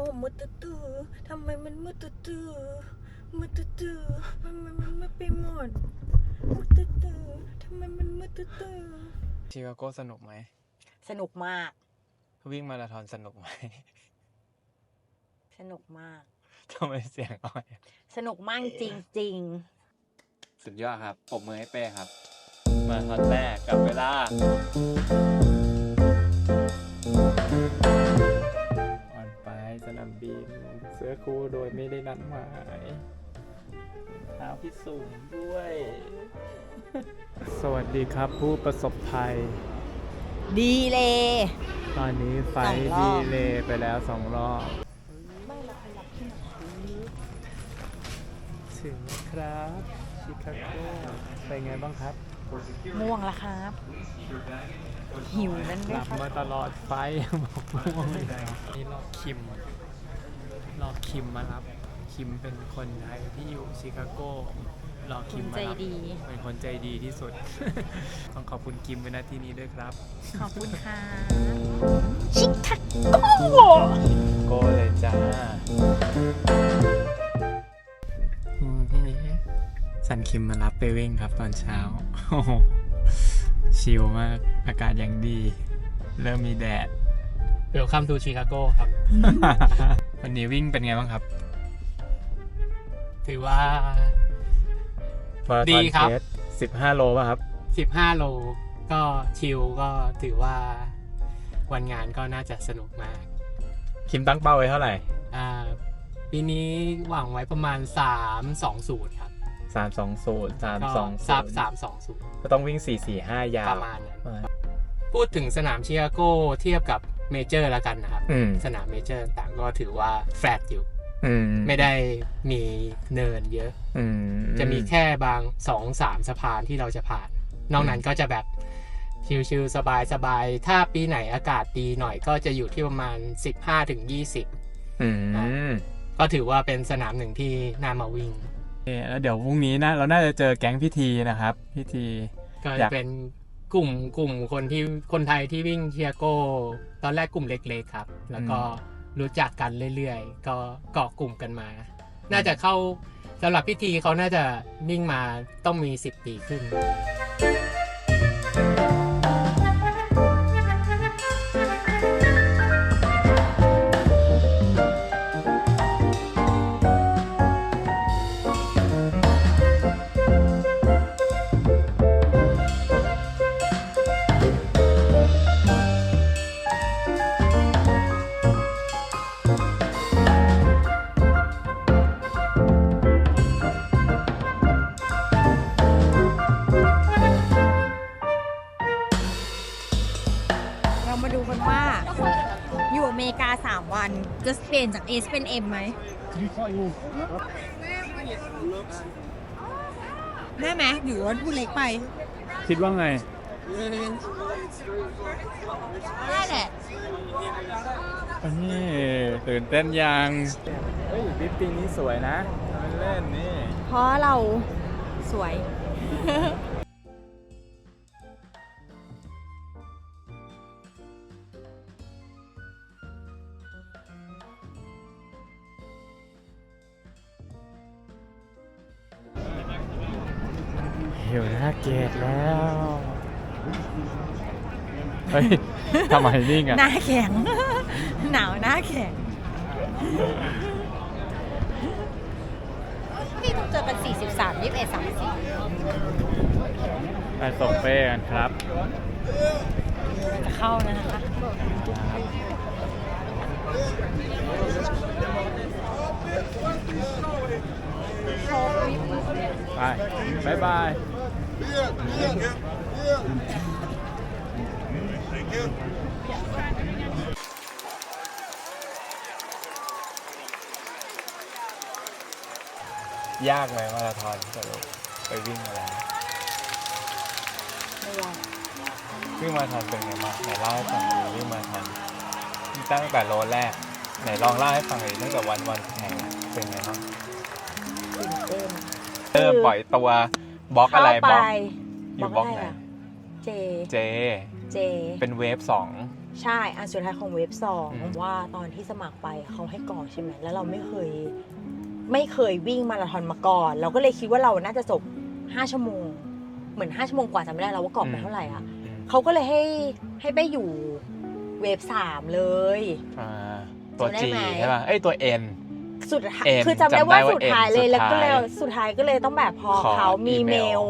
อ้มืดตื้อๆทำไมมันมืดตื้อๆมืดตื้อๆทำไมมันมืดไปหมดมืดตื้อๆทำไมมันมืดตื้อๆชิคาโกสนุกไหม สนุกมาก วิ่งมาราธอนสนุกไหม สนุกมาก ทำไมเสียงอ้อย สนุกมากจริงสุดยอดครับผมมือให้เป้ครับ มาราธอนแรกกับเวลา อคู่โดยไม่ได้นัดหมายเท้าพิสูจน์ด้วย สวัสดีครับผู้ประสบภัยๆดีเลย ตอนนี้ไฟสองรดีอบเลยไปแล้วสองรอบไม่ละขยับที่ไหนถึงครับชิคาโกเป็นไงบ้างครับม่วงละครับ หิวนั่นด้หวยลับครับมาตลอดไฟบอกม่วงนี่รอคิม รอคิมมารับ คิมเป็นคนไทยที่อยู่ชิคาโกรอคิมมารับใจดี เป็นคนใจดีที่สุด ต้องขอบคุณคิมเป็นหน้าที่นี้ด้วยครับขอบคุณค่ะชิคาโกโกเลยจ้าสันคิมมารับไปวิ่งครับตอนเช้าโอ้โหชิลมากอากาศยังดี เริ่มมีแดด Welcome to Chicago ครับ วันนี้วิ่งเป็นไงบ้างครับ ถือว่า ดีครับ สิบห้าโลป่ะครับ15โล ก็ชิลก็ถือว่า วันงานก็น่าจะสนุกมาก คิมตั้งเป้าไว้เท่าไหร่ อ่า ปีนี้หวังไว้ประมาณ3 2 0ครับสามสองศูนย์สามก็สองซับ3 2 0ก็ต้องวิ่งสี่สี่ห้ายาปวระมาณนั้นอ่าพูดถึงสนามชิคาโกเทียบกับ เมเจอร์แล้วกันนะครับอืมสนามเมเจอร์ต่างก็ถือว่าแฟลตอยู่อืมไม่ได้มีเนินเยอะอืมจะมีแค่บางสองสามสะพานที่เราจะผ่าน นอกนั้นก็จะแบบชิลๆสบายๆ ถ้าปีไหนอากาศดีหน่อยก็จะอยู่ที่ประมาณ 15-20ถึง20อืมก็ถือว่าเป็นสนามหนึ่งที่น่ามาวิ่งโอเคแล้วเดี๋ยวพรุ่งนี้นะเราน่าจะเจอแก๊งพิธีนะครับ พิธีก็อยาจะกเป็น กลุ่มกลุ่มคนที่คนไทยที่วิ่งเชียโก้ตอนแรกกลุ่มเล็กๆครับ แล้วก็รู้จักกันเรื่อยๆ ก็เกาะกลุ่มกันมา น่าจะเข้าสำหรับพิธีเขาน่าจะวิ่งมาต้องมี 10 ปีขึ้น จะเปลี่ยนจาก S เป็น M ไหม ได้ไหมหรือว่าพูดเล็กไป คิดว่าไง ได้แหละ นี่ตื่นเต้นยังเฮ้ยบิ๊ปีนี้สวยนะทำเล่นนี่ เพราะเราสวยอยู่ เฮ้ยทำไมนิ่งอะหน้าแข็ง หนาวหน้าแข็ง นี่ต้องเจอกัน 43 21 34ไปส่งเป้กันครับจะเข้าแล้วนะคะ ไปบายบาย ยากไหมมาราธอนสรุปไปวิ่งมาแล้ววิ่งมาราธอนเป็นไงบ้างไหนเล่าให้ฟังดีวิ่งมาราธอนตั้งแต่โลแรก ไหนลองเล่าให้ฟังหน่อยตั้งแต่วันวันแข่งอะเป็นไงบ้างตื่นเต้นเริ่มปล่อยตัวบล็อกอะไรบล็อกเข้าไปอยู่บล็อกไหน เจ เจ เจ เป็นเวฟสอง ใช่อันสุดท้ายของเว็บสองอืม ว่าตอนที่สมัครไปเขาให้กรอกใช่ไหมแล้วเราไม่เคย ไม่เคยวิ่งมาราธอนมาก่อน เราก็เลยคิดว่าเราน่าจะจบ5ชั่วโมง เหมือน5ชั่วโมงกว่าจำไม่ได้แล้วว่ากรอกไปเท่าไหร่อะอืมเขาก็เลยให้ให้ไปอยู่เวฟสามเลย อ่าตัว จำได้ G ไหม ใช่ป่ะเอ้ยตัว N สุดท้าย N คือจำได้ว่าจำได้ว่าสุดท้ายเลย N แล้วก็เลยสุดท้ายสุดท้ายก็เลยต้องแบบพอขอเขามีอีเมเมล ล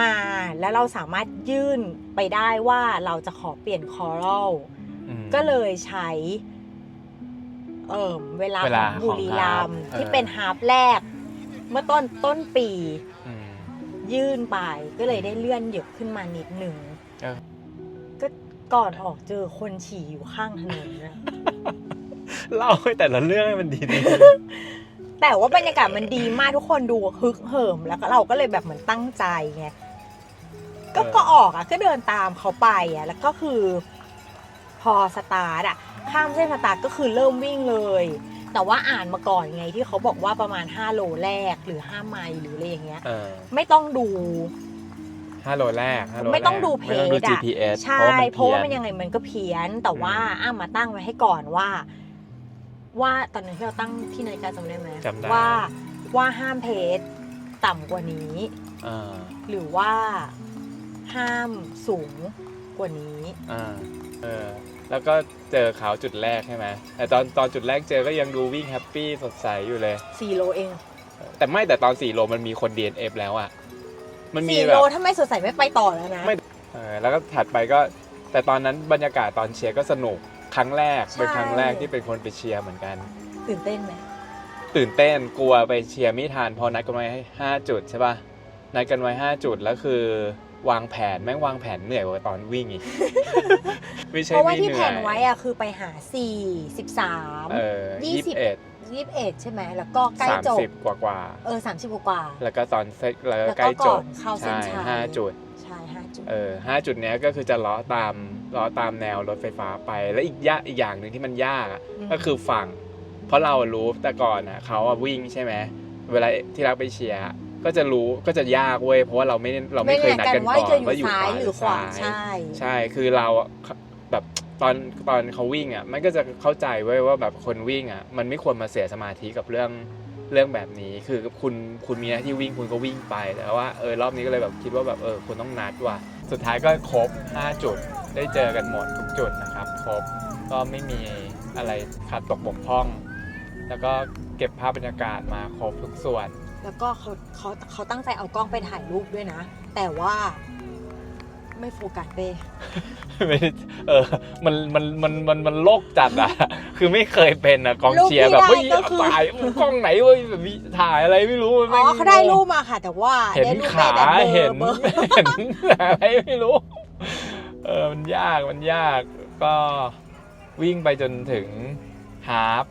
มาแล้วเราสามารถยื่นไปได้ว่าเราจะขอเปลี่ยนคอรัลอืมก็เลยใช้เอ่อเวลาเวขลาองบุรีรัมย์ของฮาล์ฟที่เออเป็นฮาร์ฟแรก เมื่อต้นต้นปีอืมยื่นไปก็เลยได้เลื่อนเหยอะขึ้นมานิดหนึ่งเออก็ก่อนออกเจอคนฉี่อยู่ข้างถนนนะเล่าให้แต่ละเรื่องให้มันดี แต่ว่าบรรยากาศมันดีมากทุกคนดูฮึกเหิม แล้วก็เราก็เลยแบบเหมือนตั้งใจไงก็เออก็ออกอะก็เดินตามเขาไปอะแล้วก็คือ พอสตาร์ทอะข้ามเส้นสตาร์ทก็คือเริ่มวิ่งเลย แต่ว่าอ่านมาก่อนไงที่เขาบอกว่าประมาณ 5 โลแรกหรือ 5 ไมล์หรืออะไรอย่างเงี้ยๆเออไม่ต้องดู ห้าโลแรกห้าโลไม่ต้องดูแรกไม่ต้องดูเพจอะ GPS ใช่เพราะว่ามันเพี้ยยังไงมันก็เพี้ยนแต่ว่าอ้ามาตั้งไว้ให้ก่อนว่า ว่าตอนนั้นที่เราตั้งที่นาฬิกาจำได้ไหมจำได้ ว่าว่าห้ามเพจต่ำกว่านี้เออหรือว่าห้ามสูงกว่านี้ อ่าเออแล้วก็เจอเขาจุดแรกใช่ไหมแต่ตอนตอนจุดแรกเจอก็ยังดูวิ่งแฮปปี้สดใสอยู่เลย4โลเองแต่ไม่แต่ตอน4โลมันมีคน DNF แล้วอะมันมี4แบโลบ ถ้าไม่สดใสไม่ไปต่อแล้วนะ ไม่ เออแล้วก็ถัดไปก็แต่ตอนนั้นบรรยากาศตอนเชียร์ก็สนุก ครั้งแรก ใช่ เป็นครั้งแรกที่เป็นคนไปเชียร์เหมือนกัน ตื่นเต้นไหม ตื่นเต้นกลัวไปเชียร์ไม่ทันพอนัดกันไว้ให้ห้าจุดใช่ป่ะนัดกันไว้5จุดแล้วคือ วางแผนแม่งวางแผนเหนื่อยกว่าตอนวิ่งอีก ไม่ใช่เพราะว่าไม่ที่เหแผนื่อยนไว้อะคือไปหา4 13เออยี่ยี่สิสิบบ เอ็ด21 ใช่ไหม แล้วก็ใกล้สามจบ สิบกว่ากว่าเออ 30 กว่า ๆแล้วก็ตอนเซตแล้วๆก็แล้วใกล้ก็จก่อบนเข้าเส้นใช่ชัย ห้าจุดใช่ห้าจุด เออห้าจุดเนี้ยก็คือจะล้อตามล้อตามแนวรถไฟฟ้าไป แล้วอีกยากอีกอย่างหนึ่งที่มันยากอะอืมก็คือฝั่ง เพราะเรารู้แต่ก่อนอะเขาอะวิ่งใช่ไหมเวลาที่เราไปเชียร์อะก็จะรู้ก็จะยากเว้ยเพราะว่าเราไม่ได้เราไม่เคยนัดกันว่าก่อนจะอยู่ว่าอยู่ซ้ายหรือขวาซ้ยใช่ ใช่คือเราอะแบบตอนตอนเขาวิ่งอะมันก็จะเข้าใจไว้ยว่าแบบคนวิ่งอะมันไม่ควรมาเสียสมาธิกับเรื่องเรื่องแบบนี้ คือคุณคุณมีหน้าที่วิ่งคุณก็วิ่งไปแต่ว่าเออรอบนี้ก็เลยแบบคิดว่าแบบเออคุณต้องนัดว่ะสุดท้ายก็ครบ 5 จุด ได้เจอกันหมดทุกจุดนะครับครบก็ไม่มีอะไรขาดตกบกพร่อง แล้วก็เก็บภาพบรรยากาศมาครบทุกส่วน แล้วก็เขาเขาเขาตั้งใจเอากล้องไปถ่ายรูปด้วยนะ แต่ว่าไม่โฟกัสเป้ไม่ได้เออมันมันมันมันมันโลกจัดอะ คือไม่เคยเป็นอะกองเชียร์แบบเฮ้ยถ่ายกล้องไหนเว้ยแบบมีถ่ายอะไรไม่รู้อ๋แม่องเขาได้รูปมาค่ะ แต่ว่าเห็นได้รูปขาแต่บอร์เห็นบอร์เห็นอะไรไม่รู้ เออมันยากมันยากก็วิ่งไปจนถึงฮาล์ฟ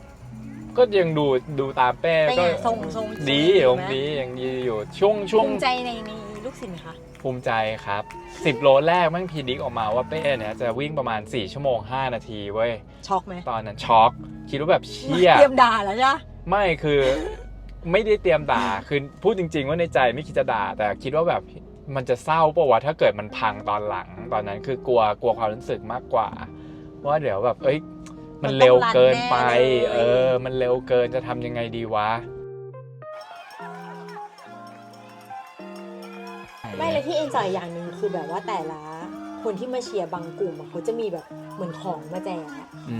ก็ยังดูดูตามเป้เป็นก็ไงทรงทรงดีทตรรงไหมดียังดีอยู่ช่วงช่วงภูมิใจในในลูกศิษย์ไหมคะภูมิใจครับ10โลแรกแม่งพีดิกออกมาว่าเป้เนี่ยจะวิ่งประมาณ 4 ชั่วโมง 5 นาทีเว้ยช็อกไหมตอนนั้นช็อกคิดว่าแบบเชี่ยเตรียมด่าแล้วจ้ะไม่คือไม่ได้เตรียมด่าคือพูดจริง ๆ ว่าในใจไม่คิดจะด่าแต่คิดว่าแบบ มันจะเศร้าปะวะถ้าเกิดมันพังตอนหลังตอนนั้นคือกลัวกลัวความรู้สึกมากกว่า ว่าเดี๋ยวแบบ เอ้ย มันเร็วเกินไป เออ มันเร็วเกินจะทำยังไงดีวะไม่เลยที่เอ็นจอยอย่างหนึ่งคือแบบว่าแต่ละคนที่มาเชียร์บางกลุ่มอะเขาจะมีแบบเหมือนของมาแจกอะอื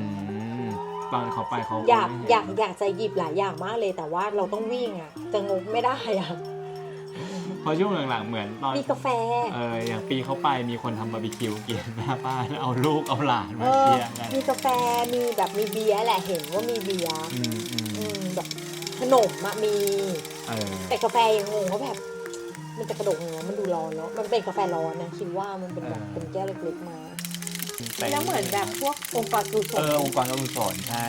มตอนเขาไปเขาอยากอยากอยากจะหยิบหลายอย่างมากเลยแต่ว่าเราต้องวิ่งอะจะงกไม่ได้อะ พอช่วงหลังๆเหมือนตอนมีกาแฟเอออย่างปีเขาไปมีคนทำบาร์บีคิวกินหน้าบ้านเอาลูกเอาหลานเอมาอเชียร์กันมีกาแฟมีแบบมีเบียร์แหละเห็นว่ามีเบียร์อืมอืมอืมแบบขนมอะมี เออแต่กาแฟยังงงว่าแบบ มันจะกระดกยังไงมันดูร้อนเนาะมันเป็นกาแฟร้อนนะคิดว่ามันเป็นแบบเป็นแก้วเล็กๆมาแล้วเหมือนแบบพวกองค์กรกุศเอลอองค์กรกุศลใช่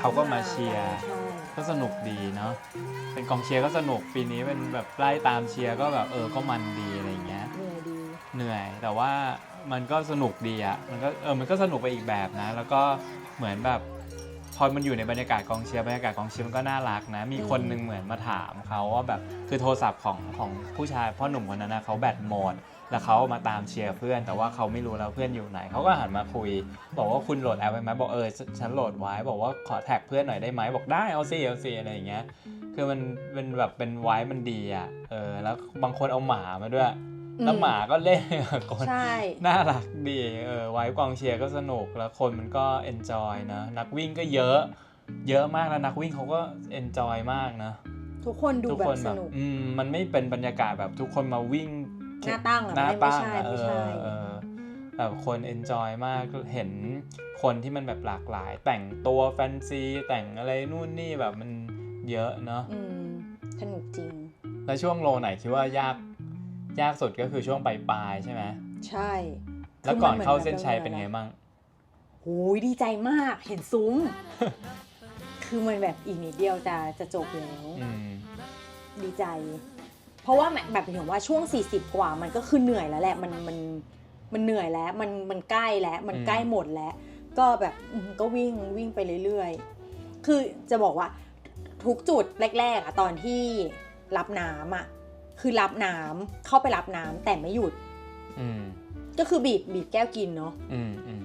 เขาก็มาเชียร์ ใช่ ก็สนุกดีเนาะเป็นกองเชียร์ก็สนุกปีนี้เป็นแบบไล่ตามเชียร์ก็แบบเออก็มันดีอะไรอย่างเงี้ยเหนื่อยดีเหนื่อย แต่ว่ามันก็สนุกดีอะมันก็เออมันก็สนุกไปอีกแบบนะ แล้วก็เหมือนแบบพอมันอยู่ในบรรยากาศกองเชียร์บรรยากาศกองเชียร์มันก็น่ารักนะ มีคนหนึงเหมือนมาถามเขาว่าแบบคือโทรศัพท์ของของผู้ชายพ่อหนุ่มคนนั้นนะเขาแบตหมด แล้วเขามาตามเชียร์เพื่อน แต่ว่าเขาไม่รู้แล้วเพื่อนอยู่ไหนเขาก็หันมาคุย บอกว่าคุณโหลดแอปไว้ไหมบอกเออฉฉันโหลดไว้ บอกว่าขอแท็กเพื่อนหน่อยได้ไหมบอกได้เอาสิเอาสิอะไรอย่างเงี้ยคือมันเป็นแบบเป็นไว้มันดีอะเออแล้วบางคนเอาหมามาด้วยแล้วหมาก็เล่นกับคนใช่น่ารักดีเออไว้กองเชียร์ก็สนุกแล้วคนมันก็เอนจอยนะนักวิ่งก็เยอะเยอะมากแล้วนักวิ่งเขาก็เอนจอยมากนะ ทุกคนดูทุกแบคบนสแบบนุกอืมมันไม่เป็นบรรยากาศแบบทุกคนมาวิ่ง หน้าตั้งอะหน้าไม่ตั้งใช่อะเอไม่ใช่อเออแบบคนเอนจอยมากเห็นคนที่มันแบบหลากหลาย แต่งตัวแฟนซีแต่งอะไรนู่นนี่แบบมันเยอะเนาะอืมสนุกจริง แล้วช่วงโลไหนคิดว่ายากยากสุดก็คือช่วงปลายๆใช่ไหมใช่ แล้วก่อนคือมัหมืเข้าเส้นชัยแบบเป็นไงบ้างโอ้ยดีใจมากเห็นซุ้ม คือมันแบบอีกนิดเดียวจะจะจบแล้วอืมดีใจ เพราะว่าแบบแบบถึงว่าช่วง 40 กว่ามันก็คือเหนื่อยแล้วแหละมันมันมันเหนื่อยแล้ว มันมันใกล้แล้ว มันอืมใกล้หมดแล้ว ก็แบบอืมก็วิ่งวิ่งไปเรื่อยๆ คือจะบอกว่าทุกจุดแรกๆอะตอนที่รับน้ำอะคือรับน้ำเข้าไปรับน้ำแต่ไม่หยุดอืมก็คือบีบบีบแก้วกินเนาะอืมอืม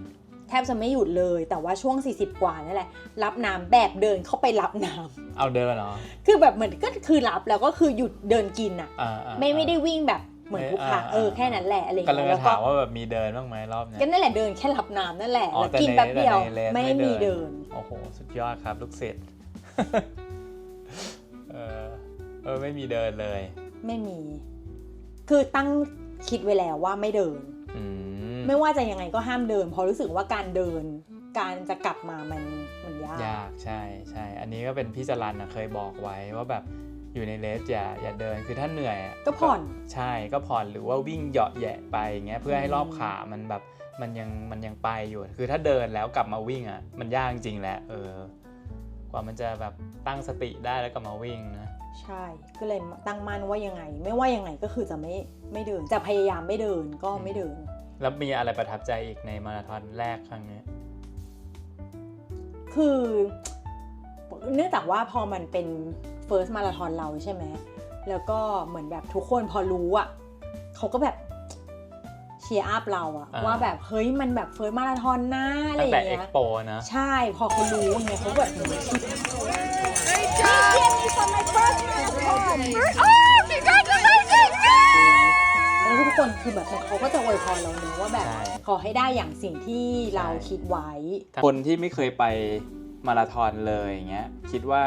แทบจะไม่หยุดเลย แต่ว่าช่วง 40 กว่านั่นแหละ รับน้ำแบบเดินเข้าไปรับน้ำเอาเดินเหรอ คือแบบเหมือนก็คือรับแล้วก็คือหยุดเดินกินอะอ่าอ่าไม่ไม่ได้วิ่งแบบเหมือนทุกครั้งอ่าเอออ่าแค่นั้นแหละอะไรอย่างก็เลยเงี้ยจะแล้วก็ถามว่าแบบมีเดินบ้างไหมรอบเนี้ยก็นั่นแหละเดินแค่รับน้ำนั่นแหละอ๋อแล้วแต่กินในแป๊บเดียวแต่ในเลสไม่ไม่เดิมีนเดินโอ้โหสุดยอดครับลูกศิษย์เออเออไม่มีเดินเลย ไม่มี คือตั้งคิดไว้แล้วว่าไม่เดินอืม ไม่ว่าจะยังไงก็ห้ามเดิน เพราะรู้สึกว่าการเดิน การจะกลับมามันมันยาก ยากใช่ใช่อันนี้ก็เป็นพี่จรันนะเคยบอกไว้ว่าแบบอยู่ในเลสอย่าอย่าเดินคือถ้าเหนื่อยอะก็ผ่อนใช่ก็ผ่อนหรือว่าวิ่งเหยาะแหยะไปอย่างเงี้ยเพื่อให้อืมรอบขามันแบบมันยังมันยังไปอยู่ คือถ้าเดินแล้วกลับมาวิ่งอะมันยากจริงแหละเออกว่ามันจะแบบตั้งสติได้แล้วกลับมาวิ่งนะ ใช่ ก็เลยตั้งมั่นว่ายังไง ไม่ว่ายังไงก็คือจะไม่ไม่เดิน จะพยายามไม่เดินก็ไม่เดิน แล้วมีอะไรประทับใจอีกในมาราธอนแรกครั้งนี้คือเนื่องจากว่าพอมันเป็น first มาราธอนเราใช่ไหม แล้วก็เหมือนแบบทุกคนพอรู้อะเขาก็แบบเชียร์อัพเราอะอ่าว่าแบบเฮ้ยมันแบบเฟิร์สมาราธอนนะอะไรตั้องย่าแต่งเอ็เงี้กยโปนะ ใช่พอเขารู้ไงเขาแบบเหมือนคิด แล้วทุกคนคือแบบเขาก็จะอวยพรเราเนอะว่าแบบ ใช่ ขอให้ได้อย่างสิ่งที่เราคิดไว้ คนที่ไม่เคยไปมาราธอนเลยอย่างเงี้ยคิดว่า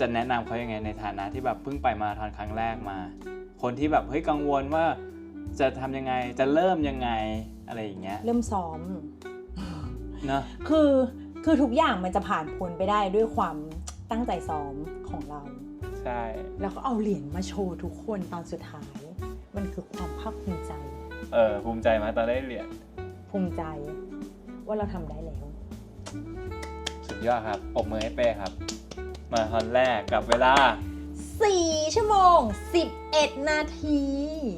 จะแนะนำเขายังไงในฐานะที่แบบเพิ่งไปมาราธอนครั้งแรกมา คนที่แบบเฮ้ยกังวลว่าจะทำยังไงจะเริ่มยังไงอะไรอย่างเงี้ยเริ่มซ้อม เนอะคือคือทุกอย่างมันจะผ่านพ้นไปได้ด้วยความ ตั้งใจซ้อมของเรา ใช่ แล้วก็เอาเหรียญมาโชว์ทุกคนตอนสุดท้าย มันคือความภาคภูมิใจ เออภูมิใจไหมตอนได้เหรียญภูมิใจ ว่าเราทำได้แล้ว สุดยอดครับปรบมือให้เป้ครับ มาราธอนแรกกับเวลา 4 ชั่วโมง 11 นาที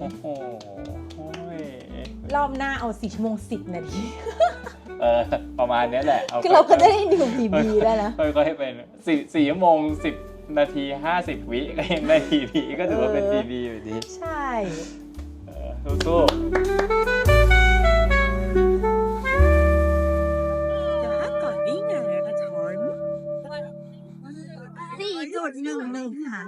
โอ้โหโอ้ยรอบหน้าเอา 4 ชั่วโมง 10 นาที ออประมาณนี้แหละเราก็ได้ดูทีวีได้นะก็ให้เป็นสี่สี่โมงสิบนาทีห้าสิบวิก็ยังได้ทีวีก็ถือว่าเป็นทีวีอยู่ดี ใช่สู้สี่จุดหนึ่งหนึ่งค่ะ